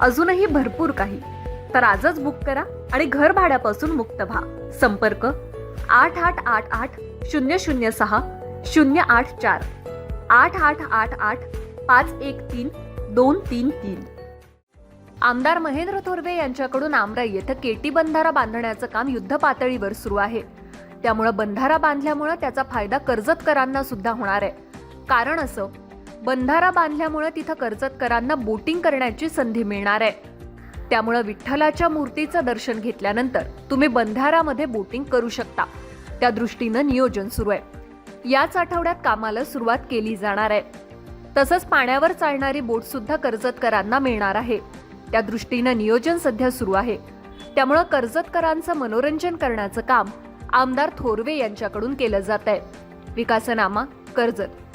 अजूनही भरपूर काही. तर आजच बुक करा आणि घर भाड्यापासून मुक्त व्हा. संपर्क आठ आठ आठ आठ शून्य शून्य सहा शून्य आठ चार. आठ आठ आठ आठ पाच एक तीन दोन तीन तीन. आमदार महेंद्र थोरवे यांच्याकडून आमराई येथे केटी बंधारा बांधण्याचं काम युद्ध पातळीवर सुरू आहे. त्यामुळं बंधारा बांधल्यामुळं त्याचा फायदा कर्जतकरांना सुद्धा होणार आहे. कारण असं बंधारा बांधल्यामुळं तिथं कर्जतकरांना बोटिंग करण्याची संधी मिळणार आहे. त्यामुळं विठ्ठलाच्या मूर्तीचं दर्शन घेतल्यानंतर तुम्ही बंधारामध्ये बोटिंग करू शकता. त्या दृष्टीनं नियोजन सुरू आहे. याच आठवड्यात कामाला सुरुवात केली जाणार आहे. तसंच पाण्यावर चालणारी बोट सुद्धा कर्जतकरांना मिळणार आहे. त्या दृष्टीनं नियोजन सध्या सुरू आहे. त्यामुळं कर्जतकरांचं मनोरंजन करण्याचं काम आमदार थोरवे यांच्याकडून केलं जात आहे. विकासनामा कर्जत.